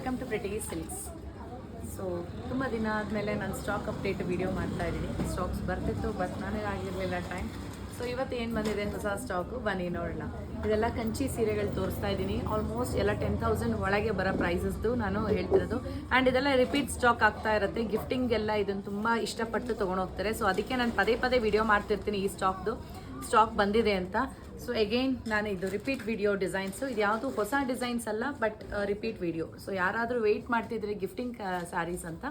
Welcome to pretty silks so ತುಂಬ ದಿನ ಆದಮೇಲೆ ನಾನು ಸ್ಟಾಕ್ ಅಪ್ಡೇಟ್ ವಿಡಿಯೋ ಮಾಡ್ತಾ ಇದ್ದೀನಿ. ಸ್ಟಾಕ್ಸ್ ಬರ್ತಿತ್ತು ಬಟ್ ನನಗೆ ಆಗಿರಲಿಲ್ಲ ಟೈಮ್ ಸೊ ಇವತ್ತು ಏನು ಬಂದಿದೆ? ಹೊಸ ಸ್ಟಾಕು ಬನ್ನಿ ನೋಡೋಣ. ಇದೆಲ್ಲ ಕಂಚಿ ಸೀರೆಗಳು ತೋರಿಸ್ತಾ ಇದ್ದೀನಿ. ಆಲ್ಮೋಸ್ಟ್ ಎಲ್ಲ ಟೆನ್ ತೌಸಂಡ್ ಒಳಗೆ ಬರೋ ಪ್ರೈಸಸ್ದು ನಾನು ಹೇಳ್ತಿರೋದು. ಆ್ಯಂಡ್ ಇದೆಲ್ಲ ರಿಪೀಟ್ ಸ್ಟಾಕ್ ಆಗ್ತಾ ಇರುತ್ತೆ. ಗಿಫ್ಟಿಂಗೆಲ್ಲ ಇದನ್ನು ತುಂಬ ಇಷ್ಟಪಟ್ಟು ತೊಗೊಂಡೋಗ್ತಾರೆ ಸೊ ಅದಕ್ಕೆ ನಾನು ಪದೇ ಪದೇ ವಿಡಿಯೋ ಮಾಡ್ತಿರ್ತೀನಿ ಈ ಸ್ಟಾಕ್ದು ಸ್ಟಾಕ್ ಬಂದಿದೆ ಅಂತ. ಸೊ ಎಗೈನ್ ನಾನು ಇದು ರಿಪೀಟ್ ವಿಡಿಯೋ ಡಿಸೈನ್ಸು ಇದು ಯಾವುದು ಹೊಸ ಡಿಸೈನ್ಸ್ ಅಲ್ಲ ಬಟ್ ರಿಪೀಟ್ ವಿಡಿಯೋ ಸೊ ಯಾರಾದರೂ ವೆಯ್ಟ್ ಮಾಡ್ತಿದ್ರೆ ಗಿಫ್ಟಿಂಗ್ ಸ್ಯಾರೀಸ್ ಅಂತ.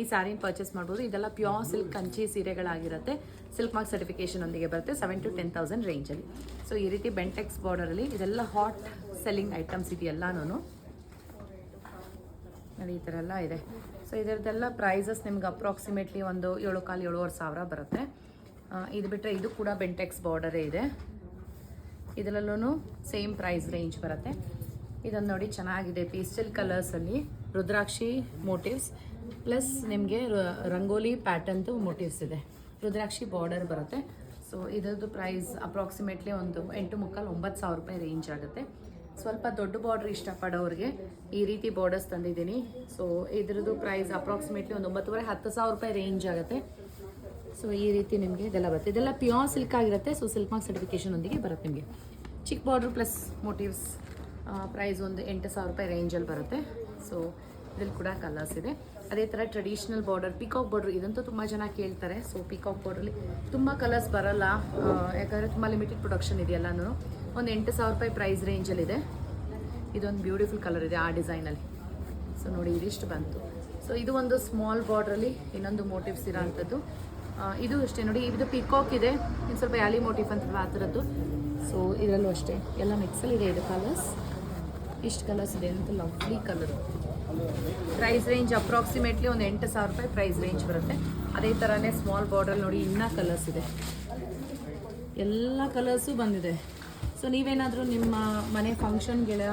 ಈ ಸ್ಯಾರಿನ ಪರ್ಚೇಸ್ ಮಾಡ್ಬೋದು. ಇದೆಲ್ಲ ಪ್ಯೂರ್ ಸಿಲ್ಕ್ ಕಂಚಿ ಸೀರೆಗಳಾಗಿರುತ್ತೆ. ಸಿಲ್ಕ್ ಮಾರ್ಕ್ ಸರ್ಟಿಫಿಕೇಶನ್ ಒಂದಿಗೆ ಬರುತ್ತೆ ಸೆವೆನ್ ಟು ಟೆನ್ ತೌಸಂಡ್ ರೇಂಜಲ್ಲಿ ಸೊ ಈ ರೀತಿ ಬೆಂಟೆಕ್ಸ್ ಬಾರ್ಡರಲ್ಲಿ ಇದೆಲ್ಲ ಹಾಟ್ ಸೆಲ್ಲಿಂಗ್ ಐಟಮ್ಸ್ ಇದೆಯೆಲ್ಲನೂ ನೋಡಿ, ಈ ಥರ ಎಲ್ಲ ಇದೆ. ಸೊ ಇದರದ್ದೆಲ್ಲ ಪ್ರೈಸಸ್ ನಿಮ್ಗೆ ಅಪ್ರಾಕ್ಸಿಮೇಟ್ಲಿ ಒಂದು ಏಳು ಕಾಲು ಏಳುವರೆ ಸಾವಿರ ಬರುತ್ತೆ. ಇದು ಬಿಟ್ಟರೆ ಇದು ಕೂಡ ಬೆಂಟೆಕ್ಸ್ ಬಾರ್ಡರೇ ಇದೆ. ಇದರಲ್ಲೂ ಸೇಮ್ ಪ್ರೈಸ್ ರೇಂಜ್ ಬರುತ್ತೆ. ಇದನ್ನು ನೋಡಿ ಚೆನ್ನಾಗಿದೆ ಪೇಸ್ಟಲ್ ಕಲರ್ಸಲ್ಲಿ ರುದ್ರಾಕ್ಷಿ ಮೋಟಿವ್ಸ್ ಪ್ಲಸ್ ನಿಮಗೆ ರಂಗೋಲಿ ಪ್ಯಾಟರ್ನ್ದು ಮೋಟಿವ್ಸ್ ಇದೆ. ರುದ್ರಾಕ್ಷಿ ಬಾರ್ಡರ್ ಬರುತ್ತೆ. ಸೊ ಇದರದ್ದು ಪ್ರೈಸ್ ಅಪ್ರಾಕ್ಸಿಮೇಟ್ಲಿ ಒಂದು ಎಂಟು ಮುಕ್ಕಾಲು ಒಂಬತ್ತು ಸಾವಿರ ರೂಪಾಯಿ ರೇಂಜ್ ಆಗುತ್ತೆ. ಸ್ವಲ್ಪ ದೊಡ್ಡ ಬಾರ್ಡ್ರ್ ಇಷ್ಟಪಡೋರಿಗೆ ಈ ರೀತಿ ಬಾರ್ಡರ್ಸ್ ತಂದಿದ್ದೀನಿ. ಸೊ ಇದ್ರದ್ದು ಪ್ರೈಸ್ ಅಪ್ರಾಕ್ಸಿಮೇಟ್ಲಿ ಒಂದು ಒಂಬತ್ತುವರೆ ಹತ್ತು ಸಾವಿರ ರೂಪಾಯಿ ರೇಂಜ್ ಆಗುತ್ತೆ. ಸೊ ಈ ರೀತಿ ನಿಮಗೆ ಇದೆಲ್ಲ ಬರುತ್ತೆ. ಇದೆಲ್ಲ ಪ್ಯೂರ್ ಸಿಲ್ಕ್ ಆಗಿರುತ್ತೆ. ಸೊ ಸಿಲ್ಕ್ ಮಾರ್ಕ್ ಸರ್ಟಿಫಿಕೇಶನ್ ಒಂದಿಗೆ ಬರುತ್ತೆ ನಿಮಗೆ. ಚಿಕ್ಕ ಬಾರ್ಡ್ರ್ ಪ್ಲಸ್ ಮೋಟಿವ್ಸ್ ಪ್ರೈಸ್ ಒಂದು ಎಂಟು ಸಾವಿರ ರೂಪಾಯಿ ರೇಂಜಲ್ಲಿ ಬರುತ್ತೆ. ಸೊ ಇದ್ರಲ್ಲಿ ಕೂಡ ಕಲರ್ಸ್ ಇದೆ. ಅದೇ ಥರ ಟ್ರೆಡಿಷ್ನಲ್ ಬಾರ್ಡರ್ ಪಿಕಾಕ್ ಬಾರ್ಡ್ರ್ ಇದಂತೂ ತುಂಬ ಜನ ಕೇಳ್ತಾರೆ. ಸೊ ಪಿಕಾಕ್ ಬಾರ್ಡ್ರಲ್ಲಿ ತುಂಬ ಕಲರ್ಸ್ ಬರಲ್ಲ. ಯಾಕಂದರೆ ತುಂಬ ಲಿಮಿಟೆಡ್ ಪ್ರೊಡಕ್ಷನ್ ಇದೆಯಲ್ಲನೂ ಒಂದು ಎಂಟು ಸಾವಿರ ರೂಪಾಯಿ ಪ್ರೈಸ್ ರೇಂಜಲ್ಲಿದೆ ಇದೊಂದು ಬ್ಯೂಟಿಫುಲ್ ಕಲರ್ ಇದೆ ಆ ಡಿಸೈನಲ್ಲಿ ಸೊ ನೋಡಿ, ಇದಿಷ್ಟು ಬಂತು. ಸೊ ಇದು ಒಂದು ಸ್ಮಾಲ್ ಬಾರ್ಡ್ರಲ್ಲಿ ಇನ್ನೊಂದು ಮೋಟಿವ್ಸ್ ಇರೋ ಅಂಥದ್ದು ಇದು ಅಷ್ಟೇ. ನೋಡಿ, ಇದು ಪಿಕಾಕ್ ಇದೆ. ಇನ್ನು ಸ್ವಲ್ಪ ಯಾಲಿ ಮೋಟಿಫ್ ಅಂತ ಆ ಥರದ್ದು. ಸೊ ಇದರಲ್ಲೂ ಅಷ್ಟೇ. ಎಲ್ಲ ಮಿಕ್ಸಲ್ಲಿದೆ ಇದು ಕಲರ್ಸ್ ಇಷ್ಟು ಕಲರ್ಸ್ ಇದೆ ಅಂತ lovely colour price range approximately ಒಂದು ಎಂಟು ಸಾವಿರ ರೂಪಾಯಿ ಪ್ರೈಸ್ ರೇಂಜ್ ಬರುತ್ತೆ. ಅದೇ ಥರನೇ ಸ್ಮಾಲ್ ಬಾರ್ಡರ್ ನೋಡಿ ಇನ್ನೂ ಕಲರ್ಸ್ ಇದೆ. ಎಲ್ಲ ಕಲರ್ಸು ಬಂದಿದೆ. ಸೊ ನೀವೇನಾದರೂ ನಿಮ್ಮ ಮನೆ ಫಂಕ್ಷನ್ಗೆಲ್ಲ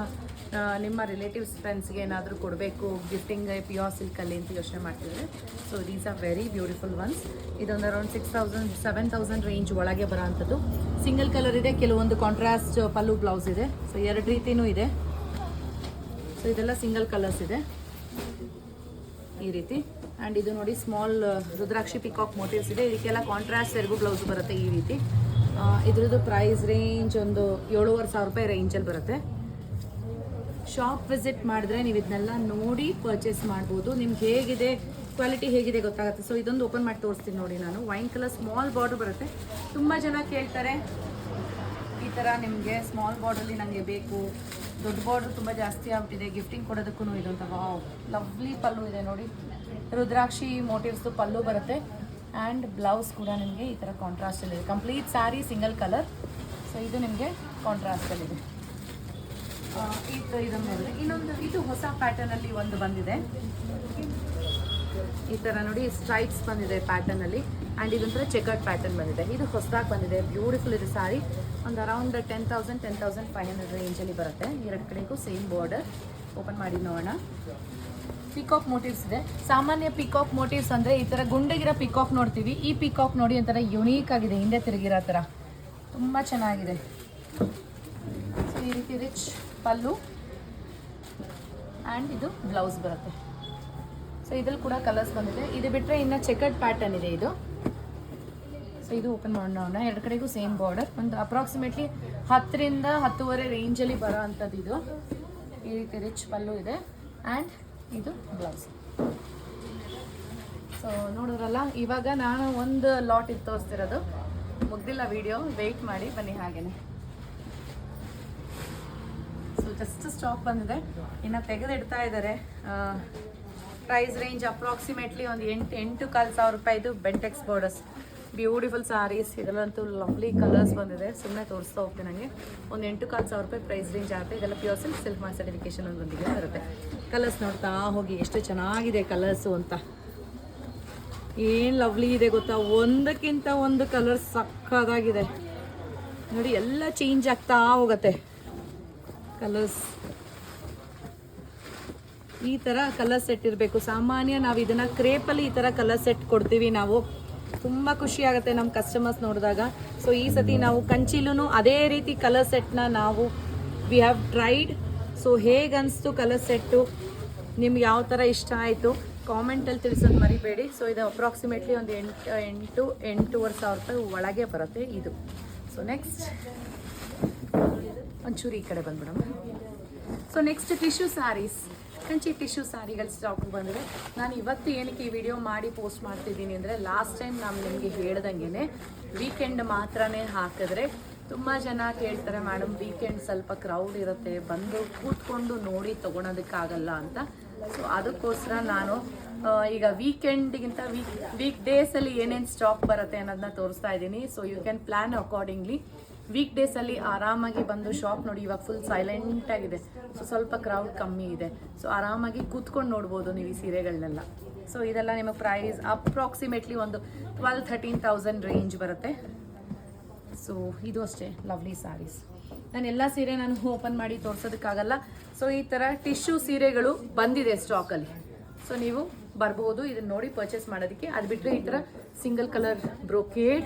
ನಿಮ್ಮ ರಿಲೇಟಿವ್ಸ್ ಫ್ರೆಂಡ್ಸ್ಗೆ ಏನಾದರೂ ಕೊಡಬೇಕು ಗಿಫ್ಟಿಂಗ್ ಪ್ಯೂರ್ ಸಿಲ್ಕಲ್ಲಿ ಅಂತ ಯೋಚನೆ ಮಾಡ್ತಿದ್ರೆ so these are very beautiful ones ಇದೊಂದು around six thousand seven thousand range ಒಳಗೆ ಬರೋ ಅಂಥದ್ದು ಸಿಂಗಲ್ ಕಲರ್ ಇದೆ, ಕೆಲವೊಂದು ಕಾಂಟ್ರಾಸ್ಟ್ ಪಲ್ಲು ಬ್ಲೌಸ್ ಇದೆ. ಸೊ ಎರಡು ರೀತಿನೂ ಇದೆ. ಸೊ ಇದೆಲ್ಲ ಸಿಂಗಲ್ ಕಲರ್ಸ್ ಇದೆ. ಈ ರೀತಿ. ಆ್ಯಂಡ್ ಇದು ನೋಡಿ ಸ್ಮಾಲ್ ರುದ್ರಾಕ್ಷಿ ಪಿಕಾಕ್ ಮೋಟಿವ್ಸ್ ಇದೆ. ಇದಕ್ಕೆಲ್ಲ ಕಾಂಟ್ರಾಸ್ಟ್ ಎರಗೂ ಬ್ಲೌಸ್ ಬರುತ್ತೆ ಈ ರೀತಿ. ಇದ್ರದ್ದು ಪ್ರೈಸ್ ರೇಂಜ್ ಒಂದು ಏಳುವರೆ ಸಾವಿರ ರೂಪಾಯಿ ರೇಂಜಲ್ಲಿ ಬರುತ್ತೆ. ಶಾಪ್ ವಿಸಿಟ್ ಮಾಡಿದ್ರೆ ನೀವು ಇದನ್ನೆಲ್ಲ ನೋಡಿ ಪರ್ಚೇಸ್ ಮಾಡ್ಬೋದು. ನಿಮ್ಗೆ ಹೇಗಿದೆ? ಕ್ವಾಲಿಟಿ ಹೇಗಿದೆ ಗೊತ್ತಾಗುತ್ತೆ. ಸೊ ಇದೊಂದು ಓಪನ್ ಮಾಡಿ ತೋರಿಸ್ತೀನಿ ನೋಡಿ ನಾನು. ವೈನ್ ಕಲರ್ ಸ್ಮಾಲ್ ಬಾರ್ಡರ್ ಬರುತ್ತೆ. ತುಂಬ ಜನ ಕೇಳ್ತಾರೆ, ಈ ಥರ ನಿಮಗೆ ಸ್ಮಾಲ್ ಬಾರ್ಡರ್ಲಿ ನನಗೆ ಬೇಕು. ದೊಡ್ಡ ಬಾರ್ಡ್ರ್ ತುಂಬ ಜಾಸ್ತಿ ಆಗ್ಬಿಟ್ಟಿದೆ. ಗಿಫ್ಟಿಂಗ್ ಕೊಡೋದಕ್ಕೂ ಇದು ಅಂತ ವಾವ್ ಲವ್ಲಿ ಪಲ್ಲು ಇದೆ ನೋಡಿ. ರುದ್ರಾಕ್ಷಿ ಮೋಟಿವ್ಸ್ದು ಪಲ್ಲು ಬರುತ್ತೆ. ಆ್ಯಂಡ್ ಬ್ಲೌಸ್ ಕೂಡ ನಿಮಗೆ ಈ ಥರ ಕಾಂಟ್ರಾಸ್ಟಲ್ಲಿದೆ complete sari single colour so ಇದು ನಿಮಗೆ ಕಾಂಟ್ರಾಸ್ಟಲ್ಲಿದೆ ಇನ್ನೊಂದು, ಇದು ಹೊಸ ಪ್ಯಾಟರ್ನಲ್ಲಿ ಒಂದು ಬಂದಿದೆ. ಈ ಥರ ನೋಡಿ ಸ್ಟ್ರೈಪ್ಸ್ ಬಂದಿದೆ ಪ್ಯಾಟರ್ನಲ್ಲಿ ಆ್ಯಂಡ್ ಇದೊಂಥರ ಚೆಕರ್ಡ್ ಪ್ಯಾಟರ್ನ್ ಬಂದಿದೆ. ಇದು ಹೊಸದಾಗಿ ಬಂದಿದೆ. ಬ್ಯೂಟಿಫುಲ್ ಇದೆ ಸಾರಿ ಒಂದು around ten thousand ten thousand five hundred ರೇಂಜಲ್ಲಿ ಬರುತ್ತೆ. ಎರಡು ಕಡೆಗೂ ಸೇಮ್ ಬಾರ್ಡರ್ ಓಪನ್ ಮಾಡಿ ನೋಡೋಣ. ಪಿಕಾಕ್ ಮೋಟಿವ್ಸ್ ಇದೆ. ಸಾಮಾನ್ಯ ಪಿಕಾಕ್ ಮೋಟಿವ್ಸ್ ಅಂದರೆ ಈ ಥರ ಗುಂಡಗಿರೋ ಪಿಕಾಕ್ ನೋಡ್ತೀವಿ. ಈ ಪಿಕಾಕ್ ನೋಡಿ ಒಂಥರ ಯುನೀಕ್ ಆಗಿದೆ. ಹಿಂದೆ ತಿರುಗಿರೋ ಥರ ತುಂಬ ಚೆನ್ನಾಗಿದೆ. ಸೊ ಈ ರೀತಿ ರಿಚ್ ಪಲ್ಲು ಆ್ಯಂಡ್ ಇದು ಬ್ಲೌಸ್ ಬರುತ್ತೆ. ಸೊ ಇದ್ರಲ್ಲಿ ಕೂಡ ಕಲರ್ಸ್ ಬಂದಿದೆ. ಇದು ಬಿಟ್ಟರೆ ಇನ್ನು ಚೆಕರ್ಡ್ ಪ್ಯಾಟರ್ನ್ ಇದೆ ಇದು. ಸೊ ಇದು ಓಪನ್ ಮಾಡೋಣ. ಎರಡು ಕಡೆಗೂ ಸೇಮ್ ಬಾರ್ಡರ್ ಒಂದು ಅಪ್ರಾಕ್ಸಿಮೇಟ್ಲಿ ಹತ್ತರಿಂದ ಹತ್ತುವರೆ ರೇಂಜಲ್ಲಿ ಬರೋ ಅಂಥದ್ದು ಇದು. ಈ ರೀತಿ ರಿಚ್ ಪಲ್ಲು ಇದೆ. ಆ್ಯಂಡ್ ಇದು ಬ್ಲೌಸ್ ಸೊ ನೋಡಿದ್ರಲ್ಲ, ಇವಾಗ ನಾನು ಒಂದು ಲಾಟ್ ಇದು ತೋರಿಸ್ತಿರೋದು. ಮುಗ್ದಿಲ್ಲ ವಿಡಿಯೋ ವೆಯ್ಟ್ ಮಾಡಿ. ಬನ್ನಿ ಹಾಗೇನೆ. ಸೊ ಜಸ್ಟ್ ಸ್ಟಾಕ್ ಬಂದಿದೆ. ಇನ್ನು ತೆಗೆದಿಡ್ತಾ ಇದ್ದಾರೆ ಪ್ರೈಸ್ ರೇಂಜ್ ಅಪ್ರಾಕ್ಸಿಮೇಟ್ಲಿ ಒಂದು ಎಂಟು ಎಂಟು ಕಾಲು ಸಾವಿರ ರೂಪಾಯಿದು ಬೆಂಟೆಕ್ಸ್ ಬಾರ್ಡರ್ಸ್ ಬ್ಯೂಟಿಫುಲ್ ಸಾರೀಸ್ ಇದರಲ್ಲಂತೂ ಲವ್ಲಿ ಕಲರ್ಸ್ ಬಂದಿದೆ. ಸುಮ್ಮನೆ ತೋರಿಸ್ತಾ ಹೋಗ್ತೀನಿ ನನಗೆ ಒಂದು ಎಂಟು ಕಾಲು ಸಾವಿರ ರೂಪಾಯಿ ಪ್ರೈಸ್ ರೇಂಜ್ ಆಗುತ್ತೆ. ಇದೆಲ್ಲ pure silk silk mark certification ಒಂದೊಂದಿಗೆ ಬರುತ್ತೆ. ಕಲರ್ಸ್ ನೋಡ್ತಾ ಹೋಗಿ ಎಷ್ಟು ಚೆನ್ನಾಗಿದೆ ಕಲರ್ಸು ಅಂತ. ಏನು ಲವ್ಲಿ ಇದೆ ಗೊತ್ತಾ? ಒಂದಕ್ಕಿಂತ ಒಂದು ಕಲರ್ ಸಕ್ಕದಾಗಿದೆ. ನೋಡಿ, ಎಲ್ಲ ಚೇಂಜ್ ಆಗ್ತಾ ಹೋಗುತ್ತೆ. ಕಲರ್ಸ್. ಈ ಥರ ಕಲರ್ ಸೆಟ್ ಇರಬೇಕು. ಸಾಮಾನ್ಯ ನಾವು ಇದನ್ನು ಕ್ರೇಪಲ್ಲಿ ಈ ಥರ ಕಲರ್ ಸೆಟ್ ಕೊಡ್ತೀವಿ ನಾವು. ತುಂಬ ಖುಷಿ ಆಗುತ್ತೆ ನಮ್ಮ ಕಸ್ಟಮರ್ಸ್ ನೋಡಿದಾಗ. ಸೊ ಈ ಸತಿ ನಾವು ಕಂಚಿಲೂ ಅದೇ ರೀತಿ ಕಲರ್ ಸೆಟ್ನ ನಾವು ವಿ ಹ್ಯಾವ್ ಟ್ರೈಡ್ ಸೊ ಹೇಗೆ ಅನಿಸ್ತು ಕಲರ್ ಸೆಟ್ಟು ನಿಮ್ಗೆ ಯಾವ ಥರ ಇಷ್ಟ ಆಯಿತು? ಕಾಮೆಂಟಲ್ಲಿ ತಿಳಿಸೋದು ಮರಿಬೇಡಿ. ಸೊ ಇದು ಅಪ್ರಾಕ್ಸಿಮೇಟ್ಲಿ ಒಂದು ಎಂಟು ಎಂಟು, ಎಂಟೂವರೆ ಸಾವಿರ ರೂಪಾಯಿ ಒಳಗೆ ಬರುತ್ತೆ ಇದು. ಸೊ ನೆಕ್ಸ್ಟ್ ಒಂಚೂರು ಈ ಕಡೆ ಬಂದ್ಬಿಡಮ್ಮ so next tissue saris Kanchi tissue ಸ್ಯಾರಿಗಳ stock ಬಂದರೆ ನಾನು ಇವತ್ತು ಏನಕ್ಕೆ ಈ ವಿಡಿಯೋ ಮಾಡಿ ಪೋಸ್ಟ್ ಮಾಡ್ತಿದ್ದೀನಿ ಅಂದರೆ ಲಾಸ್ಟ್ ಟೈಮ್ ನಾನು ನಿಮಗೆ ಹೇಳ್ದಂಗೆ ವೀಕೆಂಡ್ ಮಾತ್ರನೇ ಹಾಕಿದ್ರೆ ತುಂಬ ಜನ ಕೇಳ್ತಾರೆ ಮೇಡಮ್ ವೀಕೆಂಡ್ ಸ್ವಲ್ಪ ಕ್ರೌಡ್ ಇರುತ್ತೆ. ಬಂದು ಕೂತ್ಕೊಂಡು ನೋಡಿ ತೊಗೊಳೋದಕ್ಕಾಗಲ್ಲ ಅಂತ. ಸೊ ಅದಕ್ಕೋಸ್ಕರ ನಾನು ಈಗ ವೀಕೆಂಡ್ಗಿಂತ ವೀಕ್ ವೀಕ್ ಡೇಸಲ್ಲಿ ಏನೇನು ಸ್ಟಾಕ್ ಬರುತ್ತೆ ಅನ್ನೋದನ್ನ ತೋರಿಸ್ತಾ ಇದ್ದೀನಿ. So you can plan accordingly week ಡೇಸಲ್ಲಿ ಆರಾಮಾಗಿ ಬಂದು ಶಾಪ್ ನೋಡಿ, ಇವಾಗ ಫುಲ್ ಸೈಲೆಂಟ್ ಆಗಿದೆ. ಸೊ ಸ್ವಲ್ಪ ಕ್ರೌಡ್ ಕಮ್ಮಿ ಇದೆ. ಸೊ ಆರಾಮಾಗಿ ಕೂತ್ಕೊಂಡು ನೋಡ್ಬೋದು ನೀವು ಈ ಸೀರೆಗಳನ್ನೆಲ್ಲ ಸೊ ಇದೆಲ್ಲ ನಿಮಗೆ ಪ್ರೈಸ್ ಅಪ್ರಾಕ್ಸಿಮೇಟ್ಲಿ ಒಂದು ಟ್ವೆಲ್ ಥರ್ಟೀನ್ ತೌಸಂಡ್ ರೇಂಜ್ ಬರುತ್ತೆ. ಸೊ ಇದು ಅಷ್ಟೇ ಲವ್ಲಿ ಸ್ಯಾರೀಸ್ ನಾನು ಎಲ್ಲ ಸೀರೆ ನಾನು ಓಪನ್ ಮಾಡಿ ತೋರ್ಸೋದಕ್ಕಾಗಲ್ಲ. ಸೊ ಈ ಥರ ಟಿಶ್ಯೂ ಸೀರೆಗಳು ಬಂದಿದೆ ಸ್ಟಾಕಲ್ಲಿ ಸೊ ನೀವು ಬರ್ಬೋದು, ಇದನ್ನ ನೋಡಿ ಪರ್ಚೇಸ್ ಮಾಡೋದಕ್ಕೆ. ಅದು ಬಿಟ್ಟರೆ ಈ ಥರ ಸಿಂಗಲ್ ಕಲರ್ ಬ್ರೋಕೇಡ್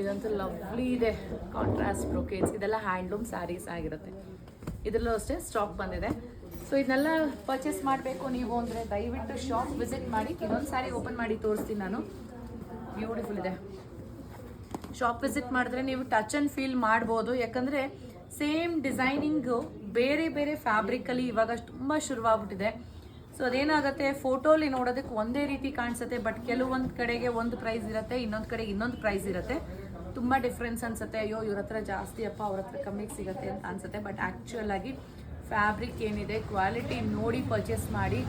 ಇದಂತೂ ಲವ್ಲಿ ಇದೆ. ಕಾಂಟ್ರಾಸ್ಟ್ ಬ್ರೋಕೇಡ್ಸ್ ಇದೆಲ್ಲ ಹ್ಯಾಂಡ್ಲೂಮ್ ಸ್ಯಾರೀಸ್ ಆಗಿರುತ್ತೆ. ಇದರಲ್ಲೂ ಅಷ್ಟೇ ಸ್ಟಾಕ್ ಬಂದಿದೆ. ಸೊ ಇದನ್ನೆಲ್ಲ ಪರ್ಚೇಸ್ ಮಾಡಬೇಕು ನೀವು ಅಂದರೆ ದಯವಿಟ್ಟು ಶಾಪ್ ವಿಸಿಟ್ ಮಾಡಿ. ಇನ್ನೊಂದು ಸಾರಿ ಓಪನ್ ಮಾಡಿ ತೋರಿಸ್ತೀನಿ ನಾನು. ಬ್ಯೂಟಿಫುಲ್ ಇದೆ. ಶಾಪ್ ವಿಸಿಟ್ ಮಾಡಿದ್ರೆ ನೀವು ಟಚ್ ಆ್ಯಂಡ್ ಫೀಲ್ ಮಾಡ್ಬೋದು. ಯಾಕಂದರೆ ಸೇಮ್ ಡಿಸೈನಿಂಗು ಬೇರೆ ಬೇರೆ ಫ್ಯಾಬ್ರಿಕಲ್ಲಿ ಇವಾಗ ತುಂಬ ಶುರುವಾಗ್ಬಿಟ್ಟಿದೆ. ಸೊ ಅದೇನಾಗುತ್ತೆ ಫೋಟೋಲಿ ನೋಡೋದಕ್ಕೆ ಒಂದೇ ರೀತಿ ಕಾಣಿಸುತ್ತೆ ಬಟ್ ಕೆಲವೊಂದು ಕಡೆಗೆ ಒಂದು ಪ್ರೈಸ್ ಇರುತ್ತೆ, ಇನ್ನೊಂದು ಕಡೆಗೆ ಇನ್ನೊಂದು ಪ್ರೈಸ್ ಇರುತ್ತೆ. ತುಂಬ ಡಿಫ್ರೆನ್ಸ್ ಅನ್ಸುತ್ತೆ. ಅಯ್ಯೋ, ಇವ್ರ ಹತ್ರ ಜಾಸ್ತಿ ಅಪ್ಪ ಅವ್ರ ಹತ್ರ ಕಮ್ಮಿಗೆ ಸಿಗುತ್ತೆ ಅಂತ ಅನ್ಸುತ್ತೆ. ಬಟ್ ಆ್ಯಕ್ಚುಯಲ್ ಆಗಿ ಫ್ಯಾಬ್ರಿಕ್ ಏನಿದೆ ಕ್ವಾಲಿಟಿ ನೋಡಿ ಪರ್ಚೇಸ್ ಮಾಡಿ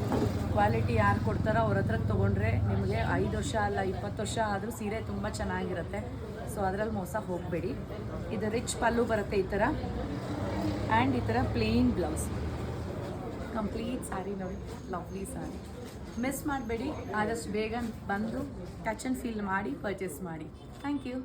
ಕ್ವಾಲಿಟಿ ಯಾರು ಕೊಡ್ತಾರೋ ಅವ್ರ ಹತ್ರ ತೊಗೊಂಡ್ರೆ ನಿಮಗೆ ಐದು ವರ್ಷ ಅಲ್ಲ, ಇಪ್ಪತ್ತು ವರ್ಷ ಆದರೂ ಸೀರೆ ತುಂಬ ಚೆನ್ನಾಗಿರುತ್ತೆ. ಸೊ ಅದರಲ್ಲಿ ಮೋಸ ಹೋಗಬೇಡಿ. ಇದು ರಿಚ್ ಪಲ್ಲು ಬರುತ್ತೆ ಈ ಥರ ಆ್ಯಂಡ್ ಈ ಥರ ಪ್ಲೇನ್ ಬ್ಲೌಸ್ ಕಂಪ್ಲೀಟ್ ಸ್ಯಾರಿ ನೋಡಿ ಲವ್ಲಿ ಸ್ಯಾರಿ ಮಿಸ್ ಮಾಡಬೇಡಿ. ಆದಷ್ಟು ಬೇಗ ಬಂದು ಟಚ್ ಆ್ಯಂಡ್ ಫೀಲ್ ಮಾಡಿ ಪರ್ಚೇಸ್ ಮಾಡಿ. Thank you